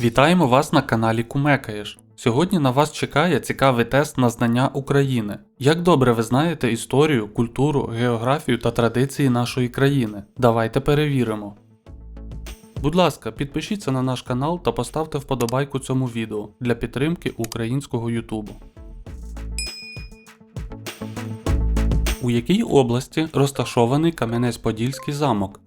Вітаємо вас на каналі Кумекаєш. Сьогодні на вас чекає цікавий тест на знання України. Як добре ви знаєте історію, культуру, географію та традиції нашої країни? Давайте перевіримо. Будь ласка, підпишіться на наш канал та поставте вподобайку цьому відео для підтримки українського Ютубу. У якій області розташований Кам'янець-Подільський замок?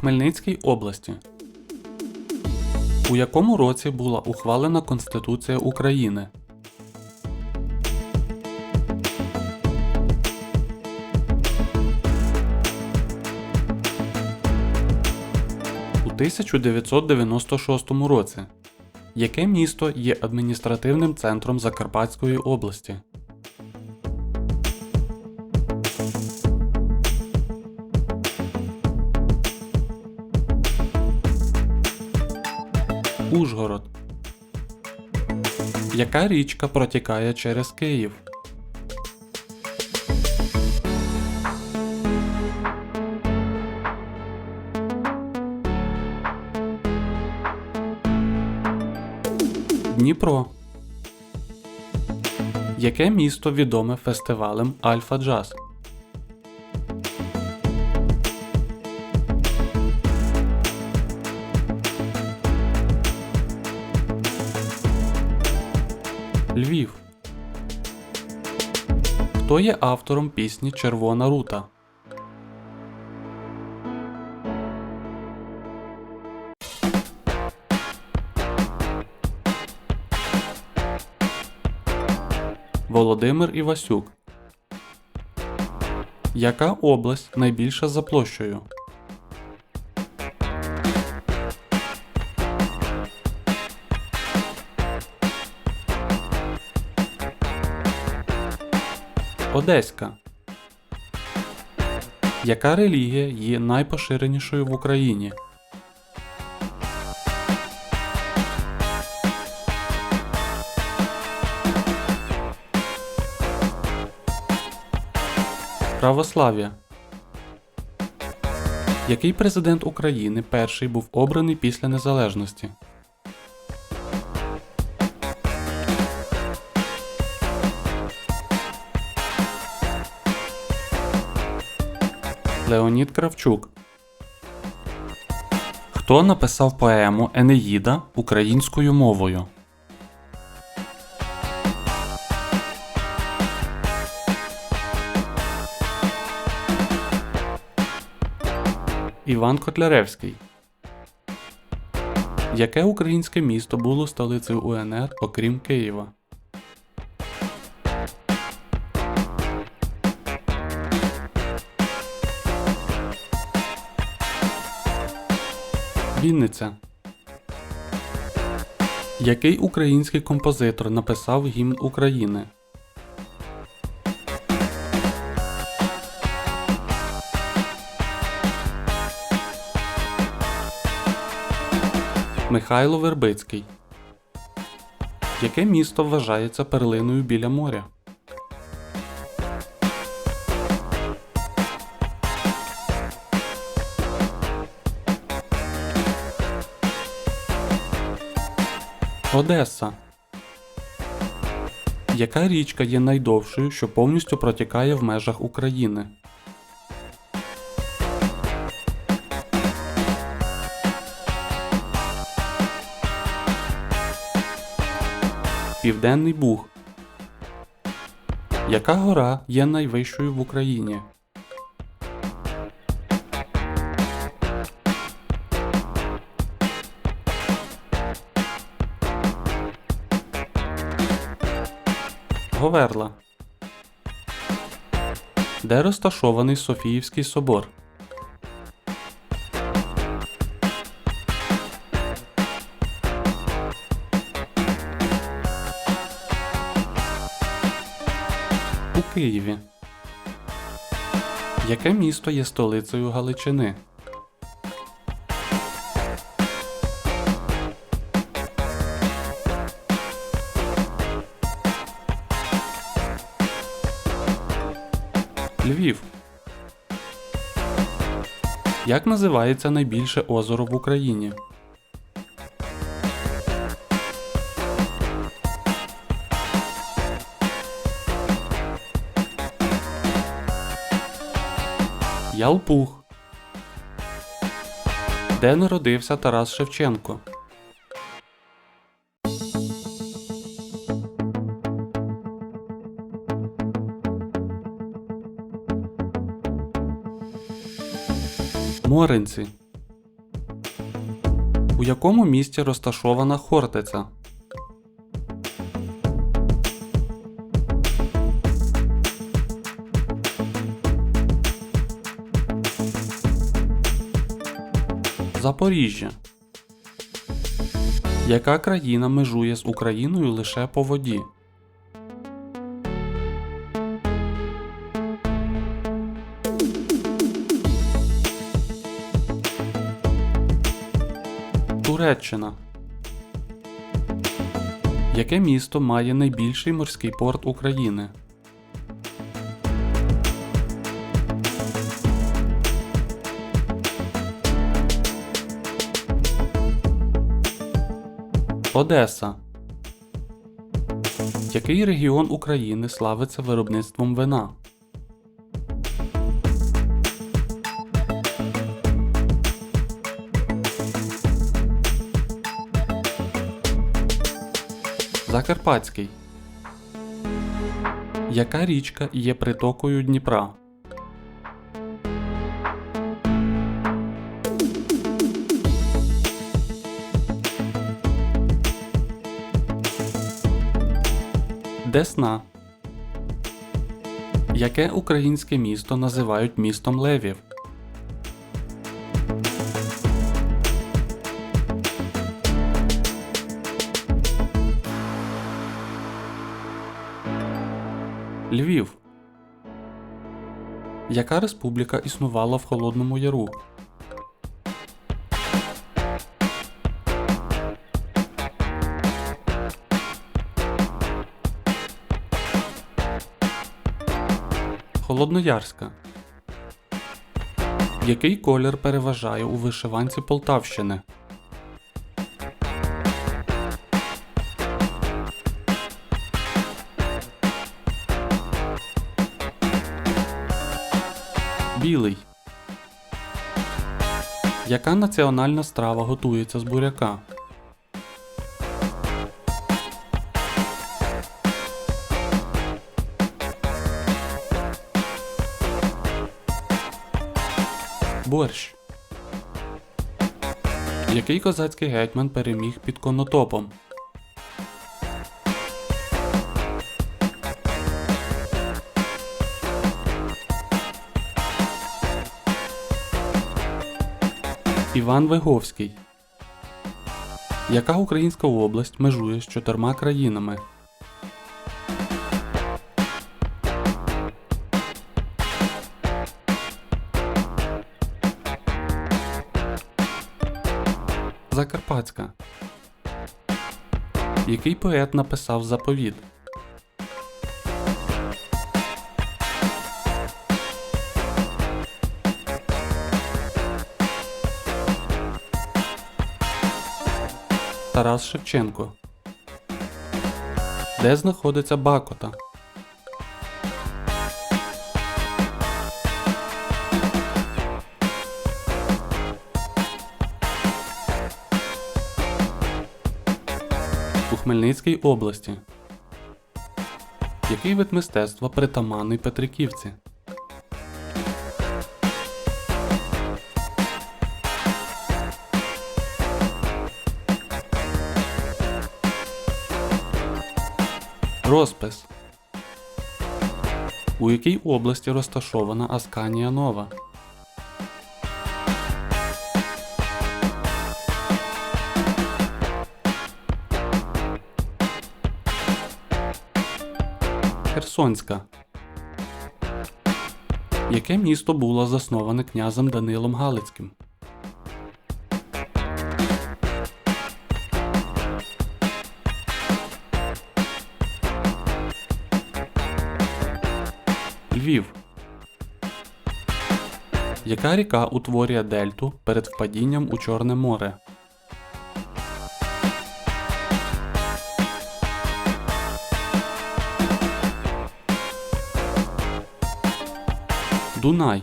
Хмельницькій області. У якому році була ухвалена Конституція України? У 1996 році. Яке місто є адміністративним центром Закарпатської області? Ужгород. Яка річка протікає через Київ? Дніпро. Яке місто відоме фестивалем Альфа Джаз? Хто є автором пісні Червона рута? Володимир Івасюк. Яка область найбільша за площею? Одеська. Яка релігія є найпоширенішою в Україні? Православ'я. Який президент України перший був обраний після незалежності? Леонід Кравчук. Хто написав поему Енеїда українською мовою? Іван Котляревський. Яке українське місто було столицею УНР, окрім Києва? Вінниця. Який український композитор написав гімн України? Михайло Вербицький. Яке місто вважається перлиною біля моря? Одеса. Яка річка є найдовшою, що повністю протікає в межах України? Південний Буг. Яка гора є найвищою в Україні? Говерла. Де розташований Софіївський собор? У Києві. Яке місто є столицею Галичини? Львів. Як називається найбільше озеро в Україні? Ялпух. Де народився Тарас Шевченко? Моринці. У якому місті розташована Хортиця? Запоріжжя. Яка країна межує з Україною лише по воді? Туреччина. Яке місто має найбільший морський порт України? Одеса. Який регіон України славиться виробництвом вина? Закарпатський. Яка річка є притокою Дніпра? Десна. Яке українське місто називають містом левів? Львів. Яка республіка існувала в Холодному Яру? Холодноярська. Який колір переважає у вишиванці Полтавщини? Білий. Яка національна страва готується з буряка? Борщ. Який козацький гетьман переміг під конотопом? Іван Виговський. Яка українська область межує з чотирма країнами? Закарпатська. Який поет написав заповіт? Тарас Шевченко. Де знаходиться Бакота? У Хмельницькій області. Який вид мистецтва притаманний Петриківці? Розпис. У якій області розташована Асканія Нова? Херсонська. Яке місто було засноване князем Данилом Галицьким? Львів. Яка ріка утворює дельту перед впадінням у Чорне море? Дунай.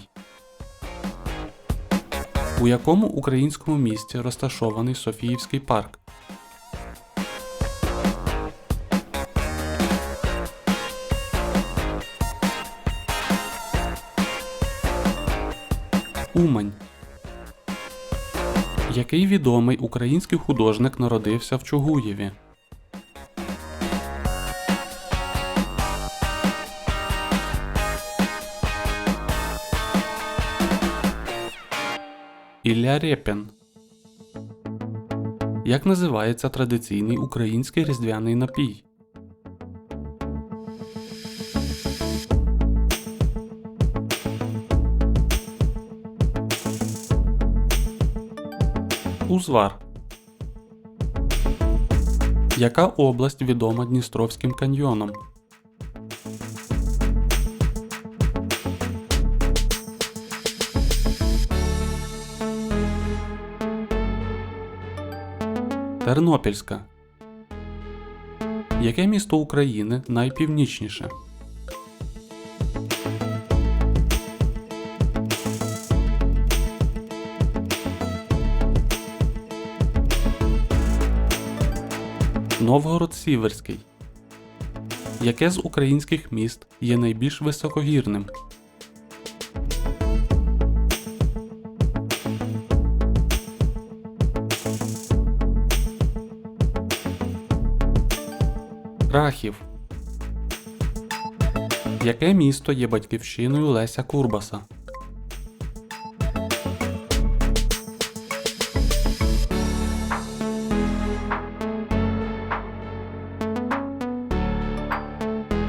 У якому українському місті розташований Софіївський парк? Умань. Який відомий український художник народився в Чугуєві? Ілля Рєпін. Як називається традиційний український різдвяний напій? Узвар. Яка область відома Дністровським каньйоном? Тернопільська. Яке місто України найпівнічніше? Новгород Сіверський. Яке з українських міст є найбільш високогірним? Рахів. Яке місто є батьківщиною Леся Курбаса?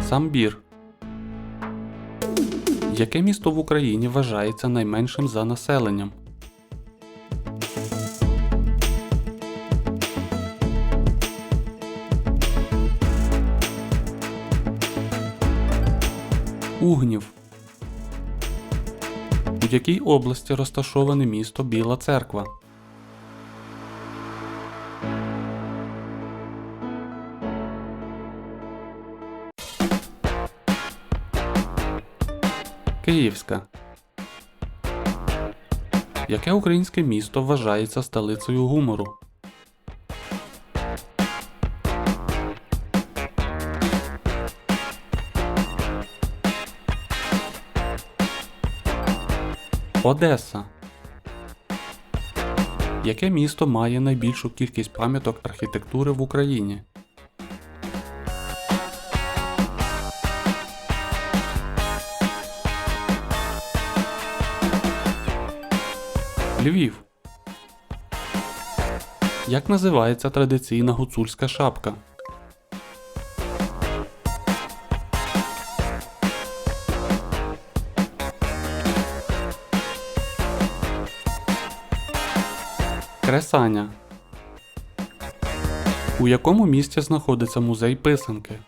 Самбір. Яке місто в Україні вважається найменшим за населенням? Угнів. У якій області розташоване місто Біла Церква? Київська. Яке українське місто вважається столицею гумору? Одеса. Яке місто має найбільшу кількість пам'яток архітектури в Україні? Львів. Як називається традиційна гуцульська шапка? Кресаня. У якому місті знаходиться музей писанки?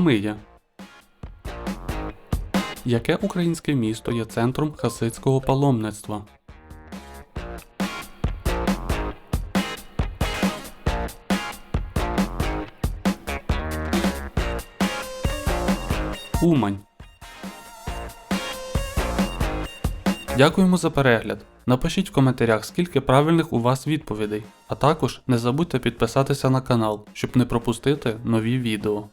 Коломия. Яке українське місто є центром хасидського паломництва? Умань. Дякуємо за перегляд. Напишіть в коментарях, скільки правильних у вас відповідей, а також не забудьте підписатися на канал, щоб не пропустити нові відео.